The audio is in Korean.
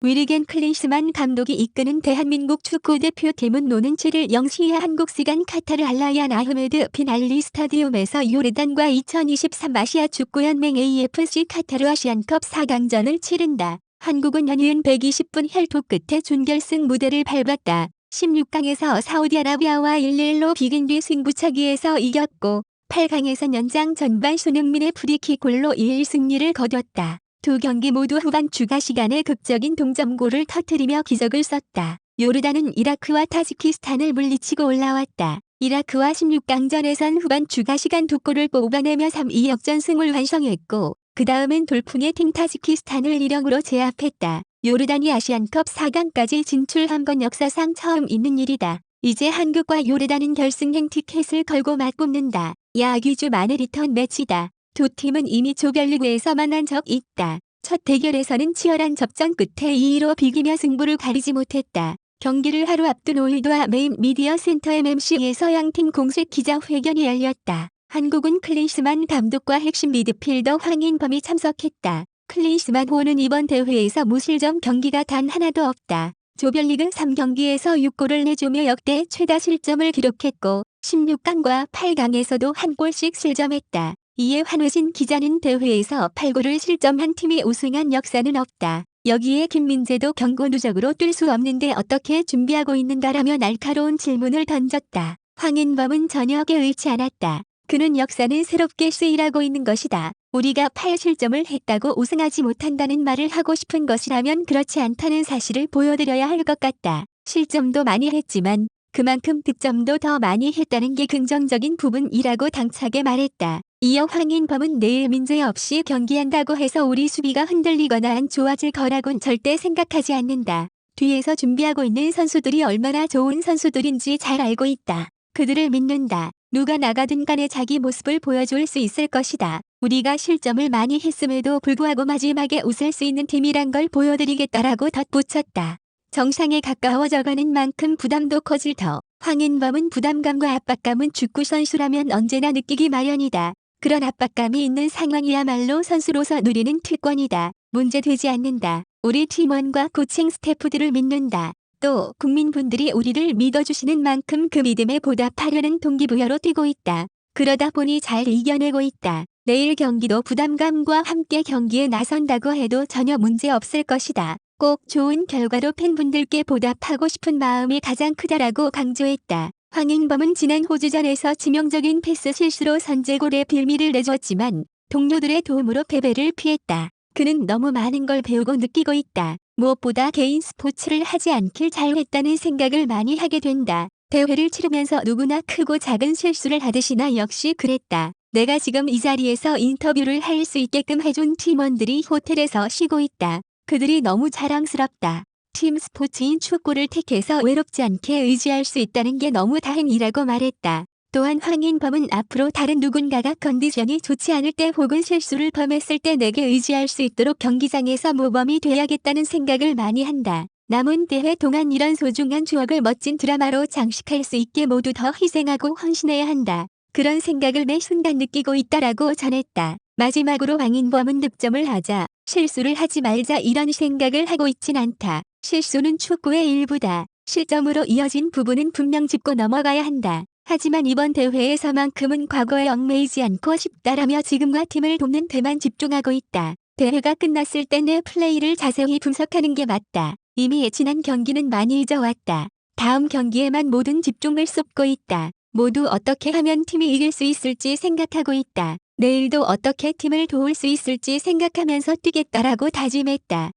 위리겐 클린스만 감독이 이끄는 대한민국 축구대표팀은 노는 7일 0시 한국 시간 카타르 알라얀 아흐메드 빈 알리 스타디움에서 요르단과 2023 아시아 축구연맹 AFC 카타르 아시안컵 4강전을 치른다. 한국은 연이은 120분 혈투 끝에 준결승 무대를 밟았다. 16강에서 사우디아라비아와 1-1로 비긴 뒤 승부차기에서 이겼고 8강에선 연장 전반 손흥민의 프리킥 골로 2-1 승리를 거뒀다. 두 경기 모두 후반 추가 시간에 극적인 동점골을 터뜨리며 기적을 썼다. 요르단은 이라크와 타지키스탄을 물리치고 올라왔다. 이라크와 16강전에선 후반 추가 시간 두 골을 뽑아내며 3-2 역전승을 완성했고 그 다음은 돌풍의 팀 타지키스탄을 1-0으로 제압했다. 요르단이 아시안컵 4강까지 진출한 건 역사상 처음 있는 일이다. 이제 한국과 요르단은 결승행 티켓을 걸고 맞붙는다. 야귀주 만의 리턴 매치다. 두 팀은 이미 조별리그에서 만난 적 있다. 첫 대결에서는 치열한 접전 끝에 2-2로 비기며 승부를 가리지 못했다. 경기를 하루 앞둔 오일도와 메인 미디어 센터 MMC에서 양팀 공식 기자회견이 열렸다. 한국은 클린스만 감독과 핵심 미드필더 황인범이 참석했다. 클린스만 호는 이번 대회에서 무실점 경기가 단 하나도 없다. 조별리그 3경기에서 6골을 내주며 역대 최다 실점을 기록했고 16강과 8강에서도 한 골씩 실점했다. 이에 환우진 기자는 대회에서 8골을 실점한 팀이 우승한 역사는 없다. 여기에 김민재도 경고 누적으로 뛸 수 없는데 어떻게 준비하고 있는가라며 날카로운 질문을 던졌다. 황인범은 전혀 개의치 않았다. 그는 역사는 새롭게 쓰이라고 있는 것이다. 우리가 8실점을 했다고 우승하지 못한다는 말을 하고 싶은 것이라면 그렇지 않다는 사실을 보여드려야 할 것 같다. 실점도 많이 했지만 그만큼 득점도 더 많이 했다는 게 긍정적인 부분이라고 당차게 말했다. 이어 황인범은 내일 민재 없이 경기한다고 해서 우리 수비가 흔들리거나 안 좋아질 거라곤 절대 생각하지 않는다. 뒤에서 준비하고 있는 선수들이 얼마나 좋은 선수들인지 잘 알고 있다. 그들을 믿는다. 누가 나가든 간에 자기 모습을 보여줄 수 있을 것이다. 우리가 실점을 많이 했음에도 불구하고 마지막에 웃을 수 있는 팀이란 걸 보여드리겠다라고 덧붙였다. 정상에 가까워져가는 만큼 부담도 커질 터. 황인범은 부담감과 압박감은 축구 선수라면 언제나 느끼기 마련이다. 그런 압박감이 있는 상황이야말로 선수로서 누리는 특권이다. 문제되지 않는다. 우리 팀원과 코칭 스태프들을 믿는다. 또 국민분들이 우리를 믿어주시는 만큼 그 믿음에 보답하려는 동기부여로 뛰고 있다. 그러다 보니 잘 이겨내고 있다. 내일 경기도 부담감과 함께 경기에 나선다고 해도 전혀 문제 없을 것이다. 꼭 좋은 결과로 팬분들께 보답하고 싶은 마음이 가장 크다라고 강조했다. 황인범은 지난 호주전에서 치명적인 패스 실수로 선제골의 빌미를 내줬지만 동료들의 도움으로 패배를 피했다. 그는 너무 많은 걸 배우고 느끼고 있다. 무엇보다 개인 스포츠를 하지 않길 잘했다는 생각을 많이 하게 된다. 대회를 치르면서 누구나 크고 작은 실수를 하듯이 나 역시 그랬다. 내가 지금 이 자리에서 인터뷰를 할 수 있게끔 해준 팀원들이 호텔에서 쉬고 있다. 그들이 너무 자랑스럽다. 팀 스포츠인 축구를 택해서 외롭지 않게 의지할 수 있다는 게 너무 다행이라고 말했다. 또한 황인범은 앞으로 다른 누군가가 컨디션이 좋지 않을 때 혹은 실수를 범했을 때 내게 의지할 수 있도록 경기장에서 모범이 돼야겠다는 생각을 많이 한다. 남은 대회 동안 이런 소중한 추억을 멋진 드라마로 장식할 수 있게 모두 더 희생하고 헌신해야 한다. 그런 생각을 매 순간 느끼고 있다라고 전했다. 마지막으로 황인범은 득점을 하자 실수를 하지 말자 이런 생각을 하고 있진 않다. 실수는 축구의 일부다. 실점으로 이어진 부분은 분명 짚고 넘어가야 한다. 하지만 이번 대회에서만큼은 과거에 얽매이지 않고 싶다라며 지금과 팀을 돕는 데만 집중하고 있다. 대회가 끝났을 때 내 플레이를 자세히 분석하는 게 맞다. 이미 지난 경기는 많이 잊어왔다. 다음 경기에만 모든 집중을 쏟고 있다. 모두 어떻게 하면 팀이 이길 수 있을지 생각하고 있다. 내일도 어떻게 팀을 도울 수 있을지 생각하면서 뛰겠다라고 다짐했다.